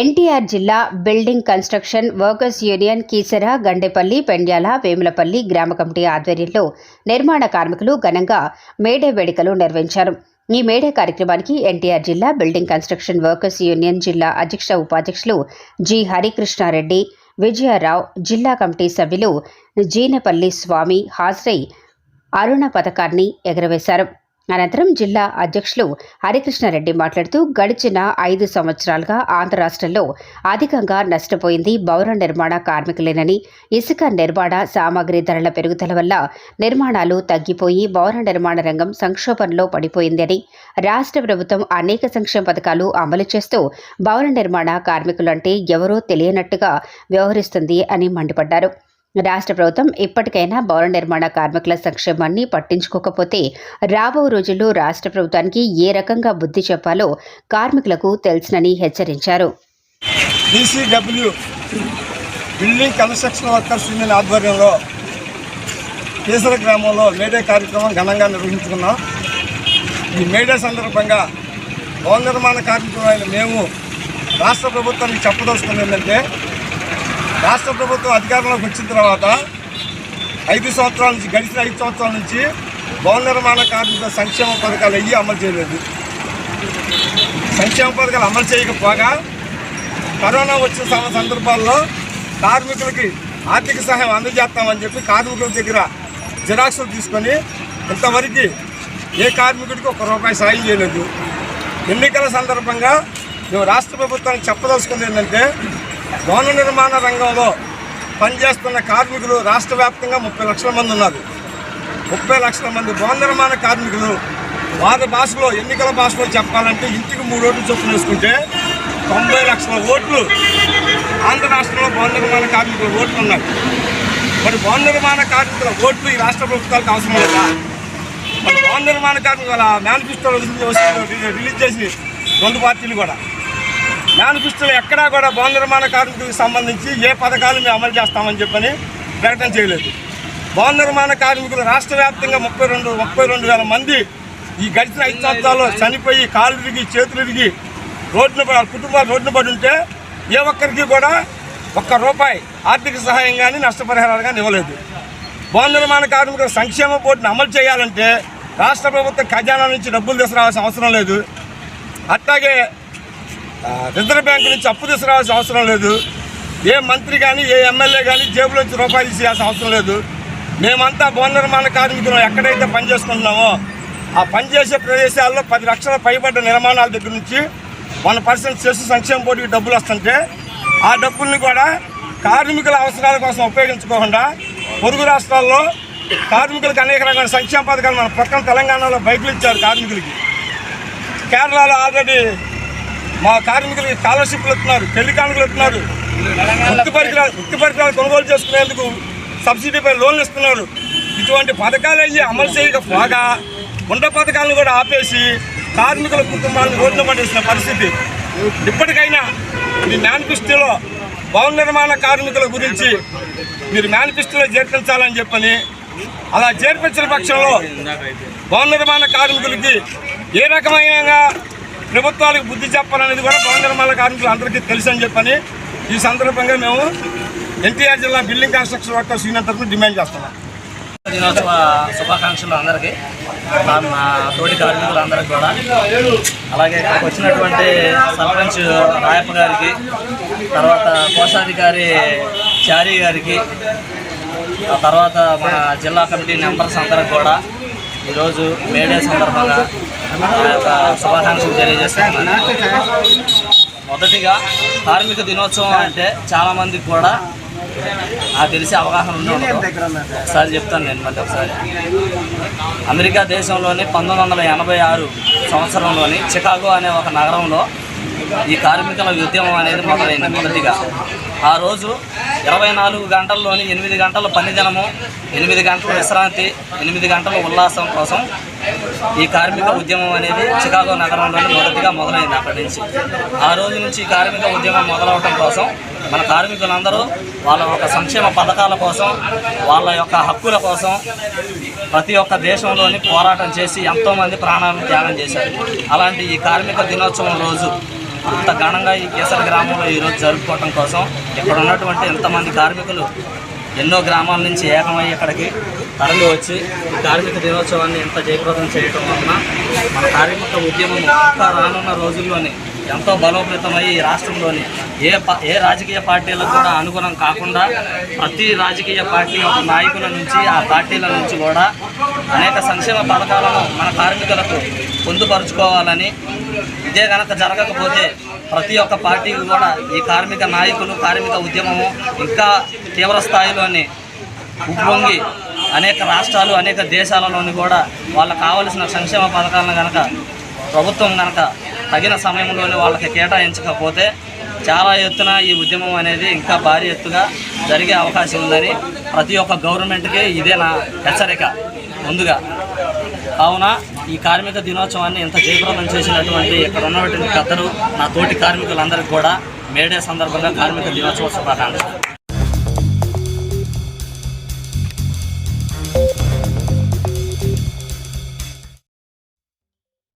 ఎన్టీఆర్ జిల్లా building construction workers union Keesara Gandepalli Pendyala Vemulapalli గ్రామ committee ఆధ్వర్యంలో నిర్మాణ కార్మికులు ఘనంగా మేడే వేడుకలు నిర్వహించారు. ఈ మేడే కార్యక్రమానికి ఎన్టీఆర్ జిల్లా బిల్డింగ్ కన్స్ట్రక్షన్ వర్కర్స్ యూనియన్ జిల్లా అధ్యక్ష ఉపాధ్యక్షులు జి. హరికృష్ణారెడ్డి విజయారావు జిల్లా కమిటీ సభ్యులు జీనపల్లి స్వామి హాజరై అరుణ పథకాన్ని ఎగరవేశారు. అనంతరం జిల్లా అధ్యక్షులు హరికృష్ణారెడ్డి మాట్లాడుతూ గడిచిన ఐదు సంవత్సరాలుగా ఆంధ్ర రాష్ట్రంలో అధికంగా నష్టపోయింది భవన నిర్మాణ కార్మికులేనని ఇసుక నిర్మాణ సామాగ్రి ధరల పెరుగుదల వల్ల నిర్మాణాలు తగ్గిపోయి భవన నిర్మాణ రంగం సంక్షోభంలో పడిపోయిందని రాష్ట్ర ప్రభుత్వం అనేక సంక్షేమ పథకాలు అమలు చేస్తూ భవన నిర్మాణ కార్మికులంటే ఎవరో తెలియనట్టుగా వ్యవహరిస్తుంది అని మండిపడ్డారు. రాష్ట్ర ప్రభుత్వం ఇప్పటికైనా భవన నిర్మాణ కార్మికుల సంక్షేమాన్ని పట్టించుకోకపోతే రాబో రోజుల్లో రాష్ట్ర ప్రభుత్వానికి ఏ రకంగా బుద్ధి చెప్పాలో కార్మికులకు తెలుసునని హెచ్చరించారు. DCW building construction workers union ఆధ్వర్యంలో కేసర గ్రామంలో మేడే కార్యక్రమం ఘనంగా నిర్వహించుకున్నాం ఈ మేడే సందర్భంగా భవన నిర్మాణ కార్మికులైన మేము రాష్ట్ర ప్రభుత్వానికి చెప్పదలుచుకున్నది ఏంటంటే రాష్ట్ర ప్రభుత్వం అధికారంలోకి వచ్చిన తర్వాత ఐదు సంవత్సరాల నుంచి గడిచిన ఐదు సంవత్సరాల నుంచి భవన నిర్మాణ కార్మికుల సంక్షేమ పథకాలు అయ్యి అమలు చేయలేదు. సంక్షేమ పథకాలు అమలు చేయకపోగా కరోనా వచ్చిన సందర్భాల్లో కార్మికులకి ఆర్థిక సహాయం అందజేస్తామని చెప్పి కార్మికుల దగ్గర జిరాక్సులు తీసుకొని ఇంతవరకు ఏ కార్మికుడికి ఒక రూపాయి సాయం చేయలేదు. ఎన్నికల సందర్భంగా మేము రాష్ట్ర ప్రభుత్వానికి చెప్పదలుచుకుంది ఏంటంటే భవన నిర్మాణ రంగంలో పనిచేస్తున్న కార్మికులు రాష్ట్ర వ్యాప్తంగా ముప్పై లక్షల మంది ఉన్నారు. ముప్పై లక్షల మంది భవన నిర్మాణ కార్మికులు వారి భాషలో ఎన్నికల భాషలో చెప్పాలంటే ఇంటికి మూడు ఓట్లు చొప్పున వేసుకుంటే తొంభై లక్షల ఓట్లు ఆంధ్ర రాష్ట్రంలో భవన నిర్మాణ కార్మికుల ఓట్లు ఉన్నాయి. మరి భవన నిర్మాణ కార్మికుల ఓట్లు ఈ రాష్ట్ర ప్రభుత్వాలకు అవసరం లేదా? మరి భవన నిర్మాణ కార్మికుల మేనిఫెస్టో రిలీజ్ చేసి రెండు పార్టీలు కూడా మేనిఫెస్టోలో ఎక్కడా కూడా భవన నిర్మాణ కార్మికులకు సంబంధించి ఏ పథకాలు మేము అమలు చేస్తామని చెప్పని ప్రకటన చేయలేదు. భవన నిర్మాణ కార్మికులు రాష్ట్ర వ్యాప్తంగా ముప్పై రెండు ముప్పై రెండు వేల మంది ఈ గడిచిన ఐదు సంవత్సరాల్లో చనిపోయి కాళ్ళు విరిగి చేతులు విరిగి రోడ్డున పడి- కుటుంబాలు రోడ్డున పడి ఉంటే ఏ ఒక్కరికి కూడా ఒక్క రూపాయి ఆర్థిక సహాయం కానీ నష్టపరిహారాలు కానీ ఇవ్వలేదు. భవన నిర్మాణ కార్మికుల సంక్షేమ బోర్డును అమలు చేయాలంటే రాష్ట్ర ప్రభుత్వం ఖజానా నుంచి డబ్బులు తీసుకురావాల్సిన అవసరం లేదు. అట్లాగే రిజర్వ్ బ్యాంక్ నుంచి అప్పు తీసుకురావాల్సిన అవసరం లేదు. ఏ మంత్రి కానీ ఏ ఎమ్మెల్యే కానీ జేబులోంచి రూపాయలు తీసేయాల్సిన అవసరం లేదు. మేమంతా భవన నిర్మాణ కార్మికులు ఎక్కడైతే పనిచేసుకుంటున్నామో ఆ పనిచేసే ప్రదేశాల్లో పది లక్షల పైబడ్డ నిర్మాణాల దగ్గర నుంచి వన్ పర్సెంట్ చేసి సంక్షేమ బోర్డుకి డబ్బులు వస్తుంటే ఆ డబ్బుల్ని కూడా కార్మికుల అవసరాల కోసం ఉపయోగించుకోకుండా పొరుగు రాష్ట్రాల్లో కార్మికులకు అనేక రకాల సంక్షేమ పథకాలు మన ప్రక్కన తెలంగాణలో బైకులు ఇచ్చారు కార్మికులకి. కేరళలో ఆల్రెడీ మా కార్మికులకి స్కాలర్షిప్లు ఇస్తున్నారు పెళ్ళి ఇస్తున్నారు. వృత్తి పరికరాలు వృత్తి పరికరాలు కొనుగోలు చేసుకునేందుకు సబ్సిడీపై లోన్లు ఇస్తున్నారు. ఇటువంటి పథకాలు అయ్యి అమలు చేయకపోగా ఉండ పథకాలను కూడా ఆపేసి కార్మికుల కుటుంబాలను రోడ్లు పడేసిన పరిస్థితి. ఇప్పటికైనా మీ మేనిఫెస్టోలో భవన నిర్మాణ కార్మికుల గురించి మీరు మేనిఫెస్టోలో చేర్పించాలని చెప్పని అలా చేర్పించిన పక్షంలో భవన నిర్మాణ కార్మికులకి ఏ రకమైన ప్రభుత్వాలకు బుద్ధి చెప్పాలనేది కూడా భవన నిర్మాణ కార్మికులు అందరికీ తెలుసు అని చెప్పని ఈ సందర్భంగా మేము ఎన్టీఆర్ జిల్లా బిల్డింగ్ కన్స్ట్రక్షన్ వర్కర్స్ యూనియన్ తరఫున డిమాండ్ చేస్తున్నాం. దినోత్సవ శుభాకాంక్షలు అందరికీ. మా తోటి కార్మికులందరికీ కూడా. అలాగే ఇక్కడికి వచ్చినటువంటి సర్పంచ్ రాయప్ప గారికి తర్వాత కోశాధికారి చారీ గారికి ఆ తర్వాత మన జిల్లా కమిటీ మెంబర్స్ అందరికి కూడా ఈరోజు మేడే సందర్భంగా శుభాకాంక్షలు తెలియజేస్తున్నాను మొదటిగా కార్మిక దినోత్సవం అంటే చాలామందికి కూడా నాకు తెలిసి అవగాహన ఉండి ఉండదు. ఒకసారి చెప్తాను నేను మళ్ళీ ఒకసారి. అమెరికా దేశంలోని పంతొమ్మిది వందల ఎనభై ఆరు సంవత్సరంలోని చికాగో అనే ఒక నగరంలో ఈ కార్మికుల ఉద్యమం అనేది మొదలైంది మొదటిగా. ఆ రోజు ఇరవై నాలుగు గంటల్లోని ఎనిమిది గంటల పనిదినము ఎనిమిది గంటల విశ్రాంతి ఎనిమిది గంటల ఉల్లాసం కోసం ఈ కార్మిక ఉద్యమం అనేది చికాగో నగరంలోని మొదటిగా మొదలైంది అక్కడి నుంచి. ఆ రోజు నుంచి ఈ కార్మిక ఉద్యమం మొదలవటం కోసం మన కార్మికులందరూ వాళ్ళ యొక్క సంక్షేమ పథకాల కోసం వాళ్ళ యొక్క హక్కుల కోసం ప్రతి ఒక్క దేశంలోని పోరాటం చేసి ఎంతోమంది ప్రాణాలను త్యాగం చేశారు. అలాంటి ఈ కార్మిక దినోత్సవం రోజు అంత ఘనంగా ఈ కేసర గ్రామంలో ఈరోజు జరుపుకోవటం కోసం ఇక్కడ ఉన్నటువంటి ఎంతమంది కార్మికులు ఎన్నో గ్రామాల నుంచి ఏకమై ఇక్కడికి తరలి వచ్చి ఈ కార్మిక దినోత్సవాన్ని ఎంత జయప్రదం చేయటం వలన మన కార్మిక ఉద్యమం ఇంకా రానున్న రోజుల్లోనే ఎంతో బలోపేతమై ఈ రాష్ట్రంలోని ఏ ఏ రాజకీయ పార్టీలకు కూడా అనుగుణం కాకుండా ప్రతి రాజకీయ పార్టీ యొక్క నాయకుల నుంచి ఆ పార్టీల నుంచి కూడా అనేక సంక్షేమ పథకాలను మన కార్మికులకు పొందుపరుచుకోవాలని ఇదే కనుక జరగకపోతే ప్రతి ఒక్క పార్టీకి కూడా ఈ కార్మిక నాయకులు కార్మిక ఉద్యమము ఇంకా తీవ్ర స్థాయిలోని ఉప్పొంగి అనేక రాష్ట్రాలు అనేక దేశాలలోని కూడా వాళ్ళకు కావలసిన సంక్షేమ పథకాలను కనుక ప్రభుత్వం కనుక తగిన సమయంలోనే వాళ్ళకి కేటాయించకపోతే చాలా ఎత్తున ఈ ఉద్యమం అనేది ఇంకా భారీ ఎత్తుగా జరిగే అవకాశం ఉందని ప్రతి ఒక్క గవర్నమెంట్కి ఇదే నా హెచ్చరిక ముందుగా. కావున ఈ కార్మిక దినోత్సవాన్ని ఇంత జయప్రదం చేసినటువంటి ఇక్కడ ఉన్నటువంటి పెద్దలు నా తోటి కార్మికులందరికీ కూడా మేడే సందర్భంగా కార్మిక దినోత్సవ శుభాకాంక్షలు.